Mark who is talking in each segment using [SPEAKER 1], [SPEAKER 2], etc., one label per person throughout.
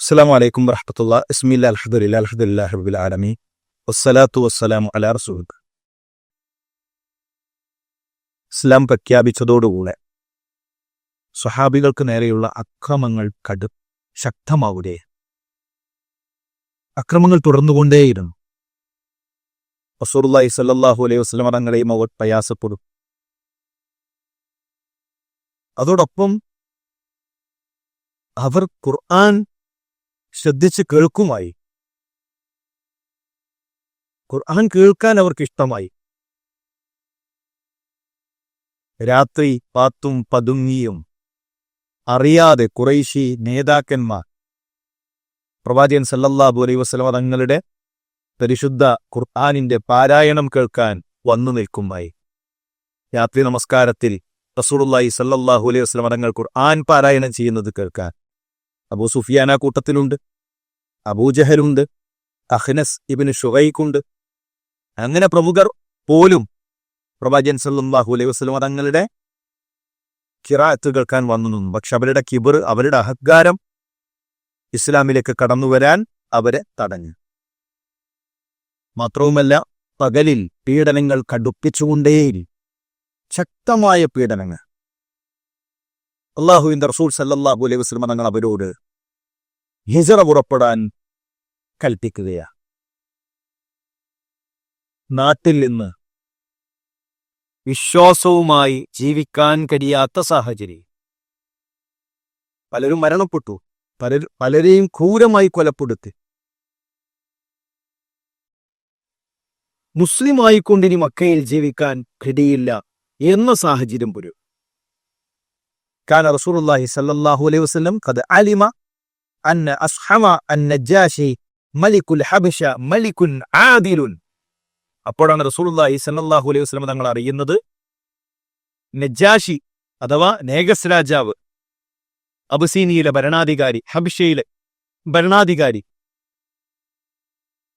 [SPEAKER 1] അസ്സാം വലൈക്കും വർഹമത്തുള്ള ഇസ്മില്ല അലഹദില്ല അലഹദില്ല ഹബുൽ ആലമി വസ്സലാത്തു വസ്സലാമു അലാ റസൂൽ ഇസ്ലാം പ്രഖ്യാപിച്ചതോടുകൂടെ സ്വഹാബികൾക്ക് നേരെയുള്ള അക്രമങ്ങൾ കടു ശക്തമാവുകയെ. അക്രമങ്ങൾ തുടർന്നുകൊണ്ടേയിരുന്നു. വസൂറുല്ലാഹി സല്ലാഹു അലൈഹി വസ്ലം തങ്ങളെയും അവർ പ്രയാസപ്പെടും. അതോടൊപ്പം അവർ ഖുർആൻ ശ്രദ്ധിച്ച് കേൾക്കുമായി. ഖുർആൻ കേൾക്കാൻ അവർക്ക് ഇഷ്ടമായി രാത്രി പാത്തും പതുങ്ങിയും. അറിയാതെ കുറൈശി നേതാക്കന്മാർ. പ്രവാചകൻ സല്ലല്ലാഹു അലൈഹി വസല്ലമ തങ്ങളുടെ പരിശുദ്ധ ഖുർആാനിന്റെ പാരായണം കേൾക്കാൻ വന്നു നിൽക്കുമായി. രാത്രി നമസ്കാരത്തിൽ റസൂലുള്ളാഹി സല്ലല്ലാഹു അലൈഹി വസല്ലമ തങ്ങൾ ഖുർആൻ പാരായണം ചെയ്യുന്നത് കേൾക്കാൻ. അബൂ സുഫിയാന കൂട്ടത്തിലുണ്ട്. അബൂജഹലുണ്ട് അഹ്നസ് ഇബിന് ഷുഹൈക്കുണ്ട് അങ്ങനെ പ്രമുഖർ പോലും പ്രവാചകൻ സല്ലല്ലാഹു അലൈഹി വസല്ലം തങ്ങളുടെ കിറാത്ത് കേൾക്കാൻ വന്നു നിന്നു. പക്ഷെ അവരുടെ കിബർ അവരുടെ അഹങ്കാരം ഇസ്ലാമിലേക്ക് കടന്നു വരാൻ അവരെ തടഞ്ഞു. മാത്രവുമല്ല പകലിൽ പീഡനങ്ങൾ കടുപ്പിച്ചുകൊണ്ടേയിൽ ശക്തമായ പീഡനങ്ങൾ. അള്ളാഹുവിന്റെ റസൂൽ സല്ലല്ലാഹു അലൈഹി വസ്ലമ തങ്ങൾ അവരോട് ഹിജറ പുറപ്പെടാൻ കൽപ്പിക്കുകയാണ് നാട്ടിൽ നിന്ന് വിശ്വാസവുമായി ജീവിക്കാൻ കഴിയാത്ത സാഹചര്യം. പലരും മരണപ്പെട്ടു. പലർ പലരെയും ക്രൂരമായി കൊലപ്പെടുത്തി. മുസ്ലിമായിക്കൊണ്ടിനി മക്കയിൽ ജീവിക്കാൻ കഴിയില്ല എന്ന സാഹചര്യം പോലും كان رسول الله صلى الله عليه وسلم قد علم أن أصحم النجاشي ملك الحبشة ملك عادل അപ്പോഴാണ് റസൂലുള്ളാഹി സല്ലല്ലാഹു അലൈഹി വസല്ലം തങ്ങൾ അറിയുന്നത് നജാഷി അഥവാ നേഗസ് രാജാവ് അബസീനിയിലെ ഭരണാധികാരി ഹബിഷയിലെ ഭരണാധികാരി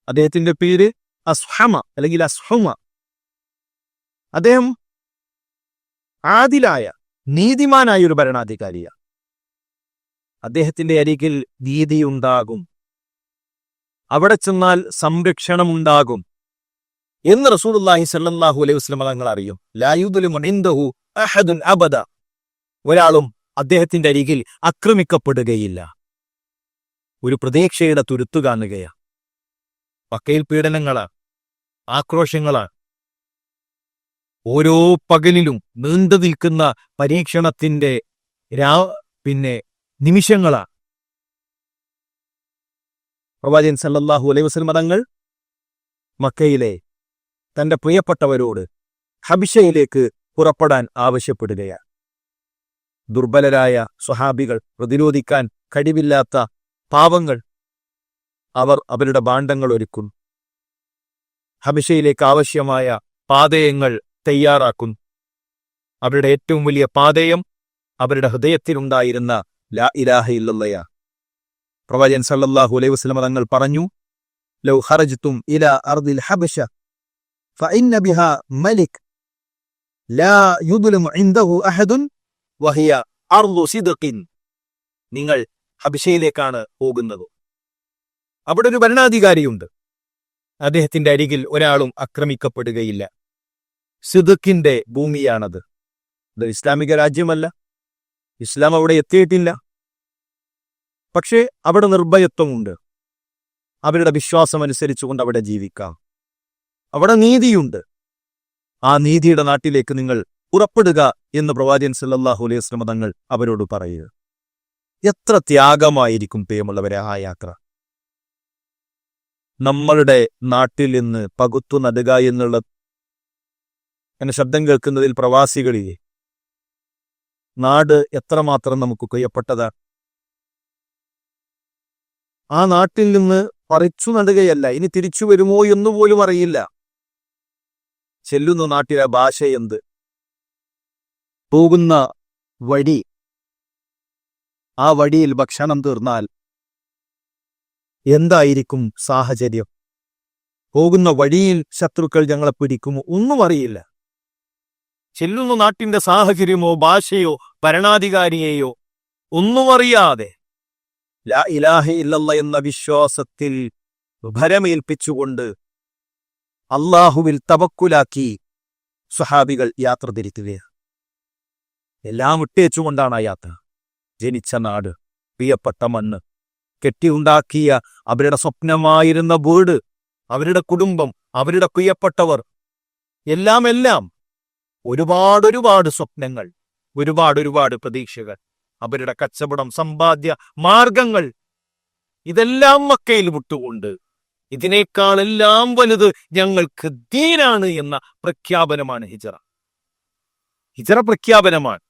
[SPEAKER 1] അദ്ദേഹത്തിന്റെ പേര് അസ്ഹമ അല്ലെങ്കിൽ അസ്ഹുമ അദ്ദേഹം ആദിലായ നീതിമാനായ ഒരു ഭരണാധികാരിയാണ്. അദ്ദേഹത്തിന്റെ അരികിൽ നീതിയുണ്ടാകും അവിടെ ചെന്നാൽ സംരക്ഷണമുണ്ടാകും എന്ന് റസൂലുള്ളാഹി സല്ലാഹു അലൈഹി തങ്ങൾ അറിയും. ലായുദുലിമു ഇൻദഹു അഹദുൻ അബദ. ഒരാളും അദ്ദേഹത്തിന്റെ അരികിൽ ആക്രമിക്കപ്പെടുകയില്ല. ഒരു പ്രതീക്ഷയുടെ തുരുത്തു കാണുകയാണ്. പക്കയിൽ പീഡനങ്ങളാണ് ആക്രോശങ്ങളാണ്. ഓരോ പകലിലും നീണ്ടു നിൽക്കുന്ന പരീക്ഷണത്തിന്റെ രാ പിന്നെ നിമിഷങ്ങളാ. പ്രവാചകൻ സല്ലാഹു അലൈഹി വസല്ലം തങ്ങൾ മക്കയിലെ തന്റെ പ്രിയപ്പെട്ടവരോട് ഹബിഷയിലേക്ക് പുറപ്പെടാൻ ആവശ്യപ്പെടുകയാണ്. ദുർബലരായ സ്വഹാബികൾ പ്രതിരോധിക്കാൻ കഴിവില്ലാത്ത പാവങ്ങൾ അവർ അവരുടെ ഭാണ്ഡങ്ങൾ ഒരുക്കും ഹബിഷയിലേക്ക് ആവശ്യമായ പാതയങ്ങൾ തയ്യാറാക്കുന്നു. അവരുടെ ഏറ്റവും വലിയ പാതയം അവരുടെ ഹൃദയത്തിലുണ്ടായിരുന്ന ലാ ഇലാഹ പ്രവാചകൻ സല്ലല്ലാഹു അലൈഹി വസല്ലം തങ്ങൾ പറഞ്ഞു ലൗ ഖറജ്തും ഇലാ അർദിൽ ഹബശ മലിക് നിങ്ങൾ ഹബിഷയിലേക്കാണ് പോകുന്നത്. അവിടെ ഒരു ഭരണാധികാരിയുണ്ട്. അദ്ദേഹത്തിന്റെ അരികിൽ ഒരാളും ആക്രമിക്കപ്പെടുകയില്ല. സിദുക്കിന്റെ ഭൂമിയാണത്. അത് ഇസ്ലാമിക രാജ്യമല്ല. ഇസ്ലാം അവിടെ എത്തിയിട്ടില്ല. പക്ഷേ അവിടെ നിർഭയത്വമുണ്ട്. അവരുടെ വിശ്വാസം അനുസരിച്ചുകൊണ്ട് അവിടെ ജീവിക്കാം. അവിടെ നീതിയുണ്ട്. ആ നീതിയുടെ നാട്ടിലേക്ക് നിങ്ങൾ പുറപ്പെടുക എന്ന് പ്രവാചകൻ സല്ലാഹു അലൈഹി വസല്ലം തങ്ങൾ അവരോട് പറയുക എത്ര ത്യാഗമായിരിക്കും പ്രിയമുള്ളവരെ ആ യാത്ര? നമ്മളുടെ നാട്ടിൽ നിന്ന് പകുത്തു നടുക എന്നുള്ള എന്നെ ശബ്ദം കേൾക്കുന്നതിൽ പ്രവാസികളിലെ നാട് എത്രമാത്രം നമുക്ക് പ്രിയപ്പെട്ടതാ ആ നാട്ടിൽ നിന്ന് പറിച്ചു നടുകയല്ല ഇനി തിരിച്ചു വരുമോ എന്ന് പോലും അറിയില്ല. ചെല്ലുന്ന നാട്ടിലെ ഭാഷ എന്ത്? പോകുന്ന വഴി. ആ വഴിയിൽ ഭക്ഷണം തീർന്നാൽ എന്തായിരിക്കും സാഹചര്യം? പോകുന്ന വഴിയിൽ ശത്രുക്കൾ ഞങ്ങളെ പിടിക്കുമോ ഒന്നും അറിയില്ല. ചെല്ലുന്ന നാട്ടിന്റെ സാഹചര്യമോ ഭാഷയോ ഭരണാധികാരിയെയോ ഒന്നും അറിയാതെ എന്ന വിശ്വാസത്തിൽ ഭരമേൽപ്പിച്ചുകൊണ്ട് അള്ളാഹുവിൽ തവക്കുലാക്കി സുഹാബികൾ യാത്ര തിരിക്കുകയാണ് എല്ലാം വിട്ടേച്ചുകൊണ്ടാണ് ആ യാത്ര. ജനിച്ച നാട് പ്രിയപ്പെട്ട മണ്ണ് കെട്ടിയുണ്ടാക്കിയ അവരുടെ സ്വപ്നമായിരുന്ന വീട് അവരുടെ കുടുംബം അവരുടെ പ്രിയപ്പെട്ടവർ എല്ലാം എല്ലാം ഒരുപാട് ഒരുപാട് സ്വപ്നങ്ങൾ ഒരുപാട് ഒരുപാട് പ്രതീക്ഷകൾ അവരുടെ കച്ചവടം സമ്പാദ്യ മാർഗങ്ങൾ ഇതെല്ലാം മക്കയിൽ വിട്ടുകൊണ്ട് ഇതിനേക്കാളെല്ലാം വലുത് ഞങ്ങൾക്ക് ദീനാണ് എന്ന പ്രഖ്യാപനമാണ് ഹിജറ. ഹിജറ പ്രഖ്യാപനമാണ്.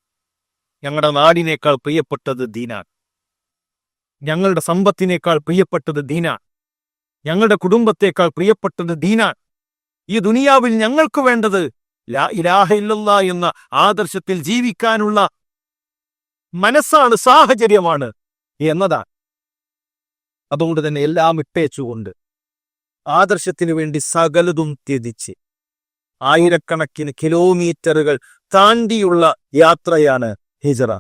[SPEAKER 1] ഞങ്ങളുടെ നാടിനേക്കാൾ പ്രിയപ്പെട്ടത് ദീനാണ്. ഞങ്ങളുടെ സമ്പത്തിനേക്കാൾ പ്രിയപ്പെട്ടത് ദീനാണ്. ഞങ്ങളുടെ കുടുംബത്തേക്കാൾ പ്രിയപ്പെട്ടത് ദീനാണ്. ഈ ദുനിയാവിൽ ഞങ്ങൾക്ക് വേണ്ടത് ലാ ഇലാഹ എന്ന ആദർശത്തിൽ ജീവിക്കാനുള്ള മനസ്സാണ് സാഹചര്യമാണ് എന്നതാണ്. അതുകൊണ്ട് തന്നെ എല്ലാം ഇട്ടേച്ചുകൊണ്ട് ആദർശത്തിനു വേണ്ടി സകലതും ത്യജിച്ച് ആയിരക്കണക്കിന് കിലോമീറ്ററുകൾ താണ്ടിയുള്ള യാത്രയാണ് ഹിജറ.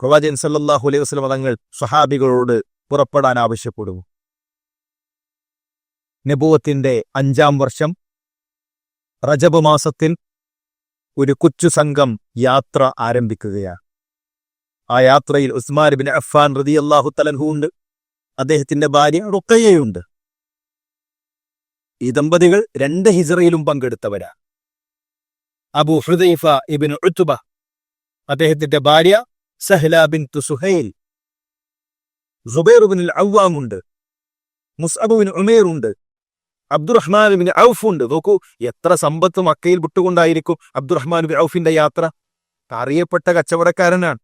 [SPEAKER 1] പ്രവാചകൻ സല്ലാഹു അലൈഹി വസ്ലം തങ്ങൾ സ്വഹാബികളോട് പുറപ്പെടാൻ ആവശ്യപ്പെടുന്നു. നബുവത്തിന്റെ അഞ്ചാം വർഷം റജബ് മാസത്തിൽ ഒരു കൊച്ചു സംഘം യാത്ര ആരംഭിക്കുകയാണ് ആ യാത്രയിൽ ഉസ്മാൻ ബിൻ അഫ്ഫാൻ റളിയല്ലാഹു തലൻഹു ഉണ്ട് അദ്ദേഹത്തിന്റെ ഭാര്യ റുക്കയ്യയുണ്ട് ഈ ദമ്പതികൾ രണ്ട് ഹിജറയിലും പങ്കെടുത്തവരാ. അബു ഹുദൈഫ ഇബിൻ ഉത്തുബ അദ്ദേഹത്തിന്റെ ഭാര്യ Sahla bin Suhail Zubair bin അവ്വാമുണ്ട് Musab bin ഉമേറുണ്ട് അബ്ദുറഹ്മാൻ ബിൻ ഔഫ് ഉണ്ട്. നോക്കൂ എത്ര സമ്പത്ത് മക്കയിൽ വിട്ടുകൊണ്ടായിരിക്കും അബ്ദുറഹ്മാൻ ബിൻ ഔഫിന്റെ യാത്ര. അറിയപ്പെട്ട കച്ചവടക്കാരനാണ്.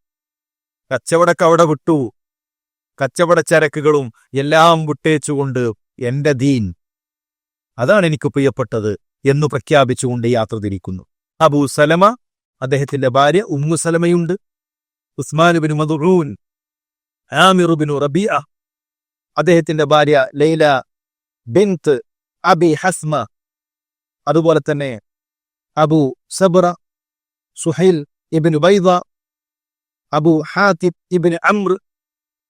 [SPEAKER 1] കച്ചവടക്ക് അവിടെ വിട്ടു. കച്ചവട ചരക്കുകളും എല്ലാം വിട്ടേച്ചുകൊണ്ട് എന്റെ ദീൻ അതാണ് എനിക്ക് പ്രിയപ്പെട്ടത് എന്നു പ്രഖ്യാപിച്ചുകൊണ്ട് യാത്ര തിരിക്കുന്നു. അബൂ സലമ അദ്ദേഹത്തിന്റെ ഭാര്യ ഉമ്മു സലമയുണ്ട്. ഉസ്മാനുബിൻ മദുറൂൻ ആമിറുബിനു റബിയ അദ്ദേഹത്തിന്റെ ഭാര്യ ലൈല ബിൻത്ത് അബി ഹസ്മ. അതുപോലെ തന്നെ അബു സബ്ര സുഹൈൽ ഇബിൻ ഉബൈദ അബു ഹാത്തിബ് ഇബിൻ അമ്ര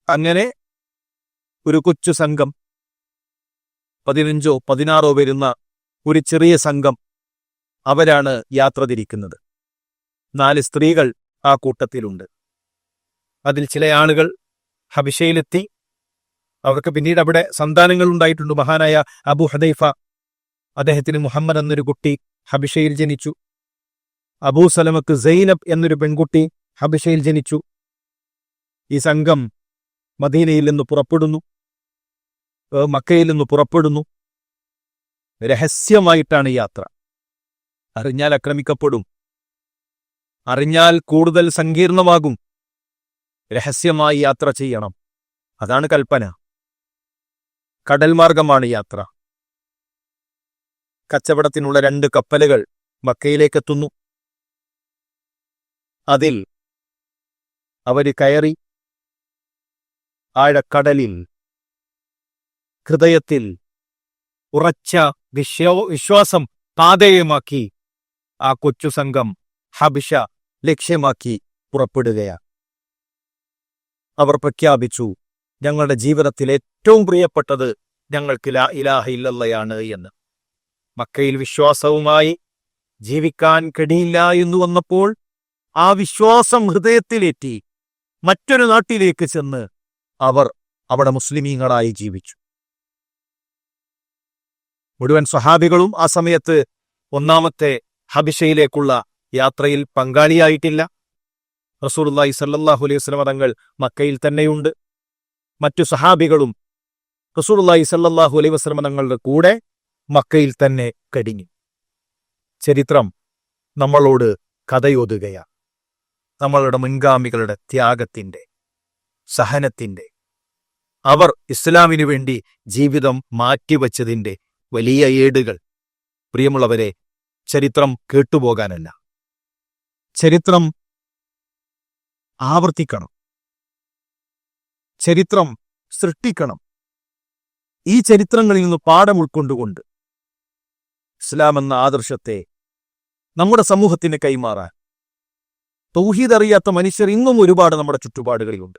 [SPEAKER 1] അങ്ങനെ ഒരു കൊച്ചു സംഘം. പതിനഞ്ചോ പതിനാറോ വരുന്ന ഒരു ചെറിയ സംഘം അവരാണ് യാത്ര തിരിക്കുന്നത്. നാല് സ്ത്രീകൾ ആ കൂട്ടത്തിലുണ്ട്. അതിൽ ചില ആളുകൾ ഹബിഷയിലെത്തി അവർക്ക് പിന്നീട് അവിടെ സന്താനങ്ങൾ ഉണ്ടായിട്ടുണ്ട്. മഹാനായ അബു ഹദൈഫ അദ്ദേഹത്തിന് മുഹമ്മദ് എന്നൊരു കുട്ടി ഹബിഷയിൽ ജനിച്ചു. അബൂ സലമക്ക് സൈനബ് എന്നൊരു പെൺകുട്ടി ഹബിഷയിൽ ജനിച്ചു. ഈ സംഘം മദീനയിൽ നിന്ന് പുറപ്പെടുന്നു. മക്കയിൽ നിന്ന് പുറപ്പെടുന്നു. രഹസ്യമായിട്ടാണ് യാത്ര. അറിഞ്ഞാൽ ആക്രമിക്കപ്പെടും. അറിഞ്ഞാൽ കൂടുതൽ സങ്കീർണമാകും. രഹസ്യമായി യാത്ര ചെയ്യണം. അതാണ് കൽപ്പന. കടൽ മാർഗമാണ് യാത്ര. കച്ചവടത്തിനുള്ള രണ്ട് കപ്പലുകൾ മക്കയിലേക്കെത്തുന്നു. അതിൽ അവർ കയറി ആഴക്കടലിൽ ഹൃദയത്തിൽ ഉറച്ച വിശ്വ വിശ്വാസം പാതേയമാക്കി ആ കൊച്ചു സംഘം ഹബിഷ ലക്ഷ്യമാക്കി പുറപ്പെടുകയാണ് അവർ പ്രഖ്യാപിച്ചു ഞങ്ങളുടെ ജീവിതത്തിൽ ഏറ്റവും പ്രിയപ്പെട്ടത് ഞങ്ങൾക്ക് ലാ ഇലാഹ ഇല്ലല്ലയാണ് എന്ന്. മക്കയിൽ വിശ്വാസവുമായി ജീവിക്കാൻ കഴിയില്ല എന്ന് വന്നപ്പോൾ ആ വിശ്വാസം ഹൃദയത്തിലേറ്റി മറ്റൊരു നാട്ടിലേക്ക് ചെന്ന് അവർ അവിടെ മുസ്ലിമീങ്ങളായി ജീവിച്ചു. മുഴുവൻ സ്വഹാബികളും ആ സമയത്ത് ഒന്നാമത്തെ ഹബിഷയിലേക്കുള്ള യാത്രയിൽ പങ്കാളിയായിട്ടില്ല. റസൂലുള്ളാഹി സല്ലല്ലാഹു അലൈഹി മക്കയിൽ തന്നെയുണ്ട്. മറ്റു സഹാബികളും റസൂലുള്ളാഹി സല്ലാഹു അലൈ വസല്ലം തങ്ങളുടെ കൂടെ മക്കയിൽ തന്നെ കടിഞ്ഞു. ചരിത്രം നമ്മളോട് കഥയോതുകയാണ് നമ്മളുടെ മുൻഗാമികളുടെ ത്യാഗത്തിന്റെ സഹനത്തിന്റെ അവർ ഇസ്ലാമിനു വേണ്ടി ജീവിതം മാറ്റിവച്ചതിന്റെ വലിയ ഏടുകൾ. പ്രിയമുള്ളവരെ ചരിത്രം കേട്ടുപോകാനല്ല. ചരിത്രം ആവർത്തിക്കണം. ചരിത്രം സൃഷ്ടിക്കണം. ഈ ചരിത്രങ്ങളിൽ നിന്ന് പാഠം ഉൾക്കൊണ്ടുകൊണ്ട് ഇസ്ലാം എന്ന ആദർശത്തെ നമ്മുടെ സമൂഹത്തിന് കൈമാറാൻ തൗഹീദ് അറിയാത്ത മനുഷ്യർ ഇന്നും ഒരുപാട് നമ്മുടെ ചുറ്റുപാടുകളിലുണ്ട്.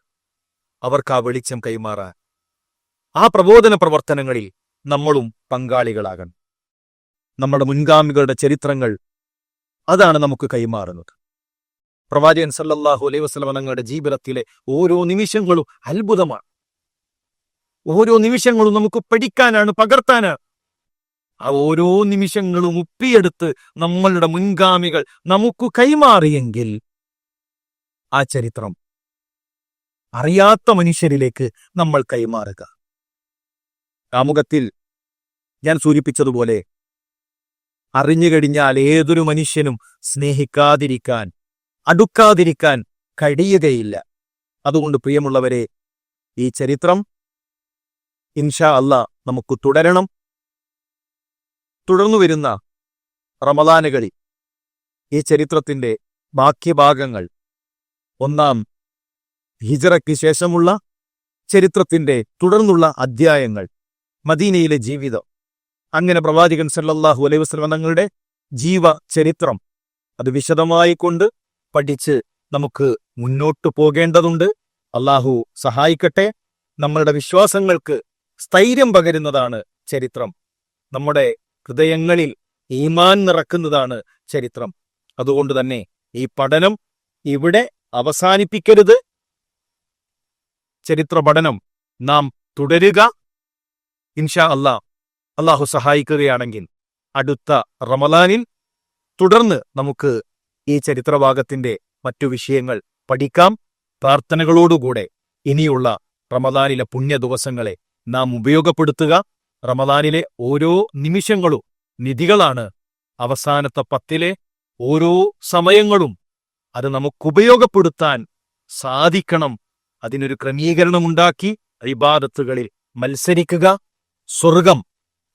[SPEAKER 1] അവർക്ക് ആ വെളിച്ചം കൈമാറാൻ ആ പ്രബോധന പ്രവർത്തനങ്ങളിൽ നമ്മളും പങ്കാളികളാകണം. നമ്മുടെ മുൻഗാമികളുടെ ചരിത്രങ്ങൾ അതാണ് നമുക്ക് കൈമാറുന്നത്. പ്രവാചകൻ സല്ലാഹു അലൈഹി വസ്ലമ തങ്ങളുടെ ജീവിതത്തിലെ ഓരോ നിമിഷങ്ങളും അത്ഭുതമാണ്. ഓരോ നിമിഷങ്ങളും നമുക്ക് പഠിക്കാനാണ് പകർത്താനാണ്. ആ ഓരോ നിമിഷങ്ങളും ഉപ്പിയെടുത്ത് നമ്മളുടെ മുൻഗാമികൾ നമുക്ക് കൈമാറിയെങ്കിൽ ആ ചരിത്രം അറിയാത്ത മനുഷ്യരിലേക്ക് നമ്മൾ കൈമാറുക. ആമുഖത്തിൽ ഞാൻ സൂചിപ്പിച്ചതുപോലെ അറിഞ്ഞു കഴിഞ്ഞാൽ ഏതൊരു മനുഷ്യനും സ്നേഹിക്കാതിരിക്കാൻ അടുക്കാതിരിക്കാൻ കഴിയുകയില്ല. അതുകൊണ്ട് പ്രിയമുള്ളവരെ ഈ ചരിത്രം ഇൻഷാ അല്ല നമുക്ക് തുടരണം. തുടർന്നു വരുന്ന റമദാനുകളിൽ ഈ ചരിത്രത്തിന്റെ ബാക്കി ഭാഗങ്ങൾ ഒന്നാം ഹിജറയ്ക്ക് ശേഷമുള്ള ചരിത്രത്തിന്റെ തുടർന്നുള്ള അധ്യായങ്ങൾ. മദീനയിലെ ജീവിതം. അങ്ങനെ പ്രവാചകൻ സല്ലാഹു വസല്ലം തങ്ങളുടെ ജീവ ചരിത്രം അത് വിശദമായി കൊണ്ട് പഠിച്ച് നമുക്ക് മുന്നോട്ടു പോകേണ്ടതുണ്ട്. അള്ളാഹു സഹായിക്കട്ടെ. നമ്മളുടെ വിശ്വാസങ്ങൾക്ക് സ്ഥൈര്യം പകരുന്നതാണ് ചരിത്രം. നമ്മുടെ ഹൃദയങ്ങളിൽ ഈമാൻ നിറക്കുന്നതാണ് ചരിത്രം. അതുകൊണ്ട് തന്നെ ഈ പഠനം ഇവിടെ അവസാനിപ്പിക്കരുത്. ചരിത്ര പഠനം നാം തുടരുക. ഇൻഷാ അല്ലാ അള്ളാഹു സഹായിക്കുകയാണെങ്കിൽ അടുത്ത റമലാനിൽ തുടർന്ന് നമുക്ക് ഈ ചരിത്രഭാഗത്തിന്റെ മറ്റു വിഷയങ്ങൾ പഠിക്കാം. പ്രാർത്ഥനകളോടുകൂടെ ഇനിയുള്ള റമദാനിലെ പുണ്യ ദിവസങ്ങളെ നാം ഉപയോഗപ്പെടുത്തുക. റമദാനിലെ ഓരോ നിമിഷങ്ങളും നിധികളാണ് അവസാനത്തെ പത്തിലെ ഓരോ സമയങ്ങളും. അത് നമുക്കുപയോഗപ്പെടുത്താൻ സാധിക്കണം. അതിനൊരു ക്രമീകരണമുണ്ടാക്കി അഭിബാധത്തുകളിൽ മത്സരിക്കുക. സ്വർഗം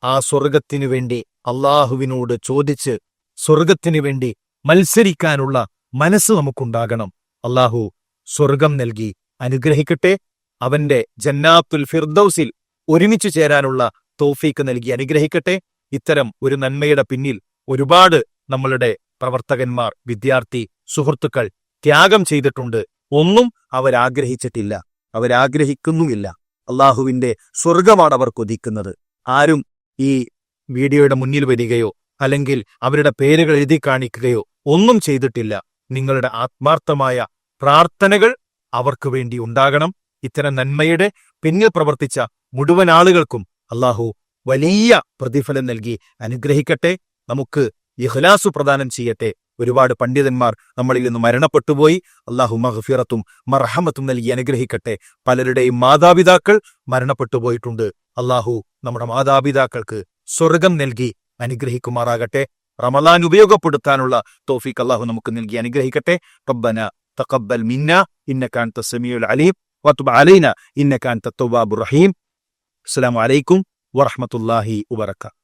[SPEAKER 1] ആ സ്വർഗത്തിനു വേണ്ടി അള്ളാഹുവിനോട് ചോദിച്ച് സ്വർഗത്തിനു വേണ്ടി മത്സരിക്കാനുള്ള മനസ്സ് നമുക്കുണ്ടാകണം. അള്ളാഹു സ്വർഗം നൽകി അനുഗ്രഹിക്കട്ടെ. അവന്റെ ജന്നാത്തുൽ ഫിർദൌസിൽ ഒരുമിച്ചു ചേരാനുള്ള തോഫീക്ക് നൽകി അനുഗ്രഹിക്കട്ടെ. ഇത്തരം ഒരു നന്മയുടെ പിന്നിൽ ഒരുപാട് നമ്മളുടെ പ്രവർത്തകന്മാർ വിദ്യാർത്ഥി സുഹൃത്തുക്കൾ ത്യാഗം ചെയ്തിട്ടുണ്ട്. ഒന്നും അവരാഗ്രഹിച്ചിട്ടില്ല. അവരാഗ്രഹിക്കുന്നുമില്ല. അള്ളാഹുവിന്റെ സ്വർഗമാണ് അവർ കൊതിക്കുന്നത് ആരും ഈ വീഡിയോയുടെ മുന്നിൽ വരികയോ അല്ലെങ്കിൽ അവരുടെ പേരുകൾ എഴുതി കാണിക്കുകയോ ഒന്നും ചെയ്തിട്ടില്ല. നിങ്ങളുടെ ആത്മാർത്ഥമായ പ്രാർത്ഥനകൾ അവർക്ക് വേണ്ടി ഉണ്ടാകണം. ഇത്തരം നന്മയുടെ പിന്നിൽ പ്രവർത്തിച്ച മുഴുവൻ ആളുകൾക്കും അള്ളാഹു വലിയ പ്രതിഫലം നൽകി അനുഗ്രഹിക്കട്ടെ. നമുക്ക് ഇഹ്ലാസു പ്രദാനം ചെയ്യട്ടെ. ഒരുപാട് പണ്ഡിതന്മാർ നമ്മളിൽ നിന്ന് മരണപ്പെട്ടുപോയി. അള്ളാഹു മഹഫിറത്തും മർഹമത്തും നൽകി അനുഗ്രഹിക്കട്ടെ. പലരുടെയും മാതാപിതാക്കൾ മരണപ്പെട്ടു പോയിട്ടുണ്ട് അള്ളാഹു നമ്മുടെ മാതാപിതാക്കൾക്ക് സ്വർഗം നൽകി അനുഗ്രഹിക്കുമാറാകട്ടെ. റമലാൻ ഉപയോഗപ്പെടുത്താനുള്ള തോഫീഖ് അള്ളാഹു നമുക്ക് നൽകി അനുഗ്രഹിക്കട്ടെ. റബ്ബന തഖബ്ബൽ മിന്ന ഇന്നക അൻത സമീഉൽ അലീം വത്തുബ അലൈന ഇന്നക അൻത തവ്വാബുർ റഹീം. അസ്സലാമു അലൈക്കും വറഹ്മത്തുള്ളാഹി വബറകാതുഹു